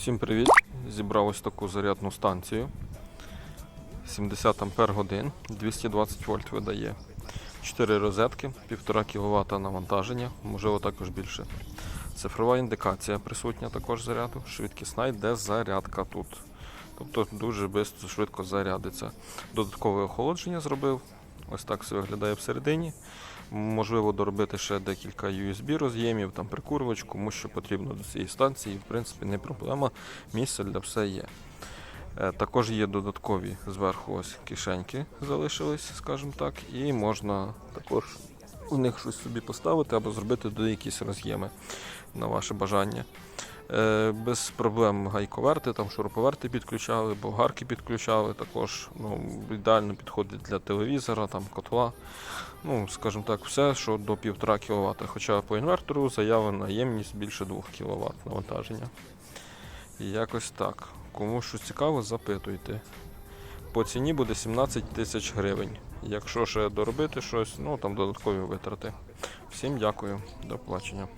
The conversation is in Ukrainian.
Всім привіт! Зібрав ось таку зарядну станцію. 70 ампер годин, 220 вольт видає. 4 розетки, 1,5 кВт навантаження, можливо також більше. Цифрова індикація присутня також заряду. Швидкісна йде зарядка тут. Тобто дуже швидко, зарядиться. Додаткове охолодження зробив. Ось так все виглядає всередині. Можливо, доробити ще декілька USB роз'ємів, там прикурювач, кому що потрібно до цієї станції. В принципі, не проблема. Місце для все є. Е, Також є додаткові зверху ось кишеньки залишились, скажімо так, і можна також у них щось собі поставити або зробити туди якісь роз'єми на ваше бажання. Е, Без проблем гайковерти, там шуруповерти підключали, болгарки підключали, також ну, ідеально підходить для телевізора, там котла. Ну, скажімо так, все, що до 1,5 кВт. Хоча по інвертору заявлена ємність більше 2 кВт навантаження. І якось так. Кому щось цікаво, запитуйте. По ціні буде 17 тисяч гривень. Якщо ще доробити щось, ну там додаткові витрати. Всім дякую, до побачення.